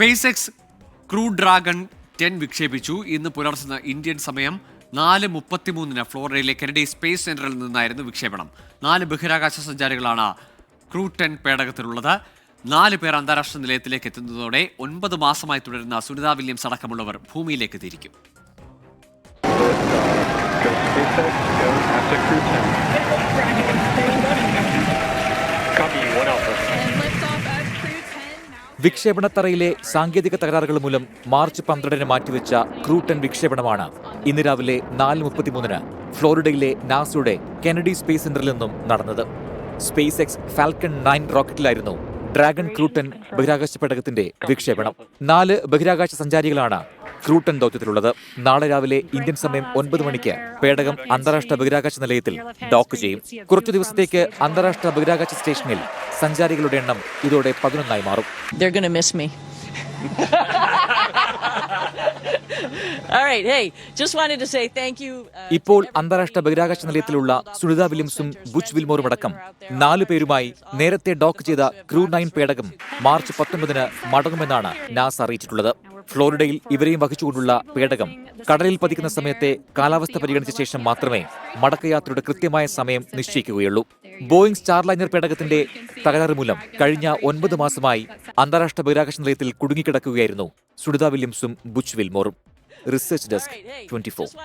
Space X crew Dragon ten വിക്ഷേപിച്ചു. ഇന്ന് പുലർച്ചെ ഇന്ത്യൻ സമയം നാല് മുപ്പത്തിമൂന്നിന് ഫ്ലോറിഡയിലെ കെനഡി സ്പേസ് സെന്ററിൽ നിന്നായിരുന്നു വിക്ഷേപണം. നാല് ബഹിരാകാശ സഞ്ചാരികളാണ് ക്രൂ ടെൻ പേടകത്തിലുള്ളത്. നാല് പേർ അന്താരാഷ്ട്ര നിലയത്തിലേക്ക് എത്തുന്നതോടെ ഒൻപത് മാസമായി തുടരുന്ന സുനിത വില്യംസ് അടക്കമുള്ളവർ ഭൂമിയിലേക്ക് തിരിക്കും. വിക്ഷേപണത്തറയിലെ സാങ്കേതിക തകരാറുകൾ മൂലം മാർച്ച് പന്ത്രണ്ടിന് മാറ്റിവെച്ച ക്രൂട്ടൺ വിക്ഷേപണമാണ് ഇന്ന് രാവിലെ നാല് മുപ്പത്തിമൂന്നിന് ഫ്ലോറിഡയിലെ നാസയുടെ കെനഡി സ്പേസ് സെന്ററിൽ നിന്നും നടന്നത്. സ്പേസ് എക്സ് ഫാൽക്കൺ നയൻ റോക്കറ്റിലായിരുന്നു ഡ്രാഗൺ ക്രൂട്ടൺ ബഹിരാകാശ പേടകത്തിന്റെ വിക്ഷേപണം. നാല് ബഹിരാകാശ സഞ്ചാരികളാണ് ക്രൂട്ടൻ ദൗത്യത്തിലുള്ളത് നാളെ രാവിലെ ഇന്ത്യൻ സമയം ഒൻപത് മണിക്ക് പേടകം അന്താരാഷ്ട്ര ബഹിരാകാശ നിലയത്തിൽ ഡോക്ക് ചെയ്യും കുറച്ചു ദിവസത്തേക്ക് അന്താരാഷ്ട്ര ബഹിരാകാശ സ്റ്റേഷനിൽ സഞ്ചാരികളുടെ എണ്ണം ഇതോടെ പതിനൊന്നായി മാറും They're going to miss me. All right, hey, just wanted to say thank you. Uh, ഇപ്പോൾ അന്താരാഷ്ട്ര ബഹിരാകാശ നിലയത്തിലുള്ള സുനിത വില്യംസും ബുച്ച് വിൽമോറും അടക്കം നാലു പേരുമായി നേരത്തെ ഡോക്ക് ചെയ്ത ക്രൂ നയൻ പേടകം മാർച്ച് പത്തൊൻപതിന് മടങ്ങുമെന്നാണ് നാസ അറിയിച്ചിട്ടുള്ളത് ഫ്ലോറിഡയിൽ ഇവരെയും വഹിച്ചുകൊണ്ടുള്ള പേടകം കടലിൽ പതിക്കുന്ന സമയത്തെ കാലാവസ്ഥ പരിഗണിച്ച ശേഷം മാത്രമേ മടക്കയാത്രയുടെ കൃത്യമായ സമയം നിശ്ചയിക്കുകയുള്ളൂ. ബോയിങ് സ്റ്റാർലൈനർ പേടകത്തിന്റെ തകരാറ് മൂലം കഴിഞ്ഞ ഒൻപത് മാസമായി അന്താരാഷ്ട്ര ബഹിരാകാശ നിലയത്തിൽ കുടുങ്ങിക്കിടക്കുകയായിരുന്നു സുനിത വില്യംസും Butch വിൽമോറും. Research desk twenty just